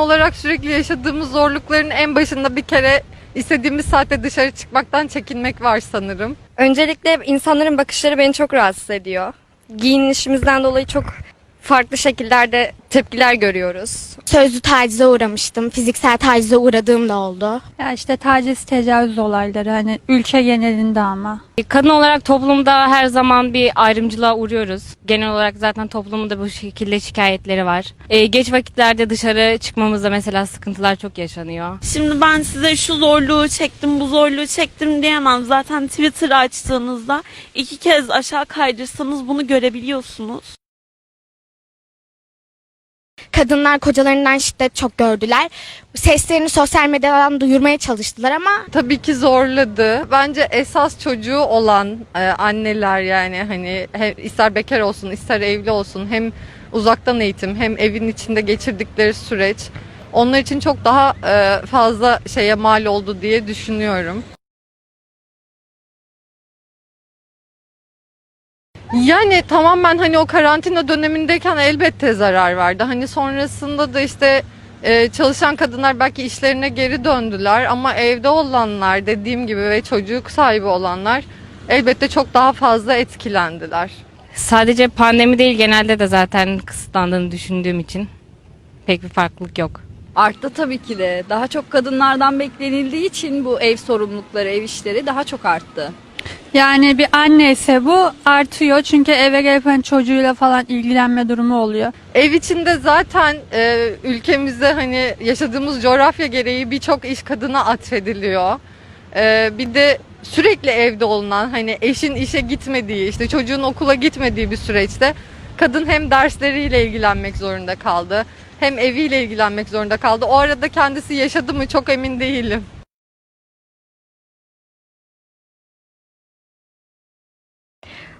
olarak sürekli yaşadığımız zorlukların en başında bir kere istediğimiz saatte dışarı çıkmaktan çekinmek var sanırım. Öncelikle insanların bakışları beni çok rahatsız ediyor. Giyinişimizden dolayı çok farklı şekillerde tepkiler görüyoruz. Sözlü tacize uğramıştım. Fiziksel tacize uğradığım da oldu. Ya işte taciz, tecavüz olayları hani ülke genelinde ama. Kadın olarak toplumda her zaman bir ayrımcılığa uğruyoruz. Genel olarak zaten toplumun da bu şekilde şikayetleri var. Ee, geç vakitlerde dışarı çıkmamızda mesela sıkıntılar çok yaşanıyor. Şimdi ben size şu zorluğu çektim, bu zorluğu çektim diyemem. Zaten Twitter açtığınızda iki kez aşağı kaydırsanız bunu görebiliyorsunuz. Kadınlar kocalarından şiddet çok gördüler. Seslerini sosyal medyadan duyurmaya çalıştılar ama Tabii ki zorladı. Bence esas çocuğu olan e, anneler yani hani he- ister bekar olsun ister evli olsun hem uzaktan eğitim hem evin içinde geçirdikleri süreç onlar için çok daha e, fazla şeye mal oldu diye düşünüyorum. Yani tamamen hani o karantina dönemindeyken elbette zarar verdi. Hani sonrasında da işte e, çalışan kadınlar belki işlerine geri döndüler ama evde olanlar dediğim gibi ve çocuk sahibi olanlar elbette çok daha fazla etkilendiler. Sadece pandemi değil genelde de zaten kısıtlandığını düşündüğüm için pek bir farklılık yok. Arttı tabii ki de. Daha çok kadınlardan beklenildiği için bu ev sorumlulukları, ev işleri daha çok arttı. Yani bir anne ise bu artıyor çünkü eve gelip hani çocuğuyla falan ilgilenme durumu oluyor. Ev içinde zaten e, ülkemizde hani yaşadığımız coğrafya gereği birçok iş kadına atfediliyor. E, bir de sürekli evde olunan hani eşin işe gitmediği işte çocuğun okula gitmediği bir süreçte kadın hem dersleriyle ilgilenmek zorunda kaldı hem eviyle ilgilenmek zorunda kaldı. O arada kendisi yaşadı mı çok emin değilim.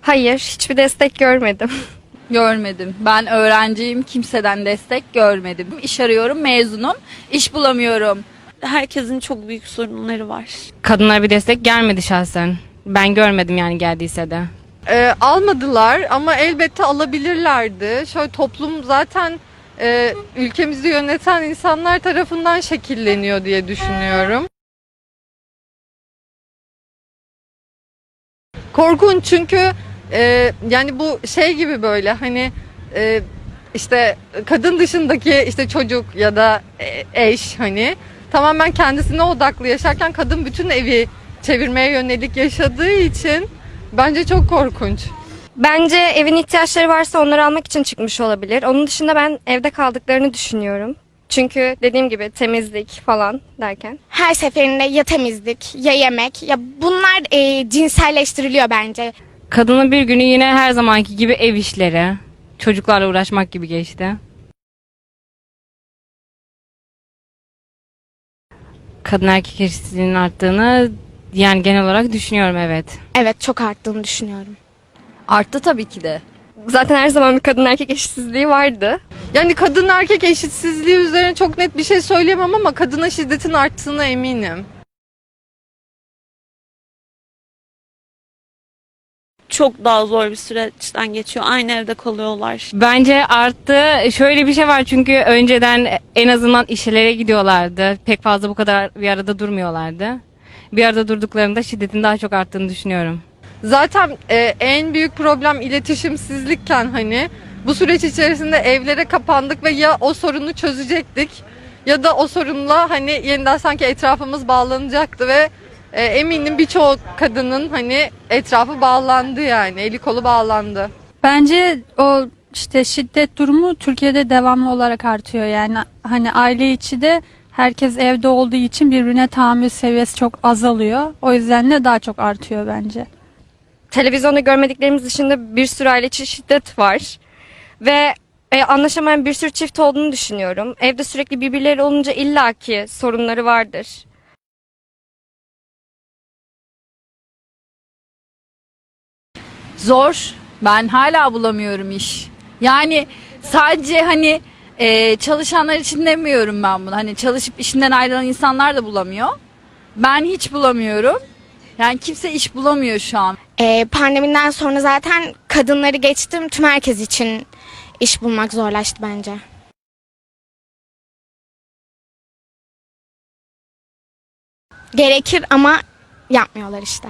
Hayır, hiçbir destek görmedim. Görmedim. Ben öğrenciyim. Kimseden destek görmedim. İş arıyorum, mezunum. İş bulamıyorum. Herkesin çok büyük sorunları var. Kadınlara bir destek gelmedi şahsen. Ben görmedim yani geldiyse de. E, almadılar ama elbette alabilirlerdi. Şöyle toplum zaten e, ülkemizi yöneten insanlar tarafından şekilleniyor diye düşünüyorum. Korkunç çünkü e, yani bu şey gibi böyle hani e, işte kadın dışındaki işte çocuk ya da e, eş hani tamamen kendisine odaklı yaşarken kadın bütün evi çevirmeye yönelik yaşadığı için bence çok korkunç. Bence evin ihtiyaçları varsa onları almak için çıkmış olabilir. Onun dışında ben evde kaldıklarını düşünüyorum. Çünkü dediğim gibi temizlik falan derken. her seferinde ya temizlik ya yemek ya bunlar e, cinselleştiriliyor bence. Kadının bir günü yine her zamanki gibi ev işleri, çocuklarla uğraşmak gibi geçti. Kadın erkek eşitsizliğinin arttığını yani genel olarak düşünüyorum evet. Evet çok arttığını düşünüyorum. Arttı tabii ki de. Zaten her zaman bir kadın erkek eşitsizliği vardı. Yani kadın erkek eşitsizliği üzerine çok net bir şey söyleyemem ama kadına şiddetin arttığına eminim. Çok daha zor bir süreçten geçiyor. Aynı evde kalıyorlar. Bence arttı. Şöyle bir şey var çünkü önceden en azından işlere gidiyorlardı. Pek fazla bu kadar bir arada durmuyorlardı. Bir arada durduklarında şiddetin daha çok arttığını düşünüyorum. Zaten e, en büyük problem iletişimsizlikken hani bu süreç içerisinde evlere kapandık ve ya o sorunu çözecektik ya da o sorunla hani yeniden sanki etrafımız bağlanacaktı ve e, eminim birçok kadının hani etrafı bağlandı yani eli kolu bağlandı. Bence o işte şiddet durumu Türkiye'de devamlı olarak artıyor. Yani hani aile içi de herkes evde olduğu için birbirine tahammül seviyesi çok azalıyor. O yüzden de daha çok artıyor bence. Televizyonda görmediklerimiz dışında bir sürü aile içi şiddet var. Ve e, anlaşamayan bir sürü çift olduğunu düşünüyorum. Evde sürekli birbirleri olunca illaki sorunları vardır. Zor. Ben hala bulamıyorum iş. Yani sadece hani e, çalışanlar için demiyorum ben bunu. Hani çalışıp işinden ayrılan insanlar da bulamıyor. Ben hiç bulamıyorum. Yani kimse iş bulamıyor şu an. Ee, pandemiden sonra zaten kadınları geçtim tüm herkes için iş bulmak zorlaştı bence. Gerekir ama yapmıyorlar işte.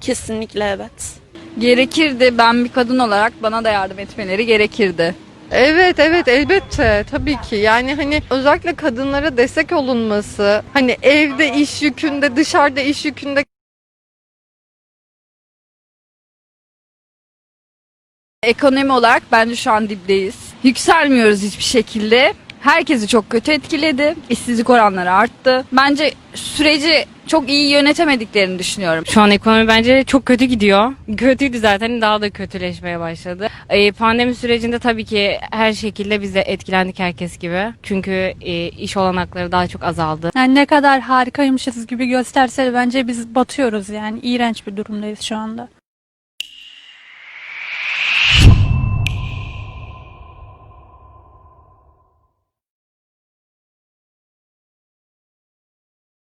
Kesinlikle evet. Gerekirdi ben bir kadın olarak bana da yardım etmeleri gerekirdi. Evet evet elbette tabii ki yani hani özellikle kadınlara destek olunması hani evde iş yükünde dışarıda iş yükünde Ekonomi olarak bence şu an dipteyiz. Yükselmiyoruz hiçbir şekilde. Herkesi çok kötü etkiledi. İşsizlik oranları arttı. Bence süreci çok iyi yönetemediklerini düşünüyorum. Şu an ekonomi bence çok kötü gidiyor. Kötüydü zaten daha da kötüleşmeye başladı. Ee, pandemi sürecinde tabii ki her şekilde biz de etkilendik herkes gibi. Çünkü e, iş olanakları daha çok azaldı. Yani ne kadar harikaymışız gibi gösterse de bence biz batıyoruz yani. iğrenç bir durumdayız şu anda.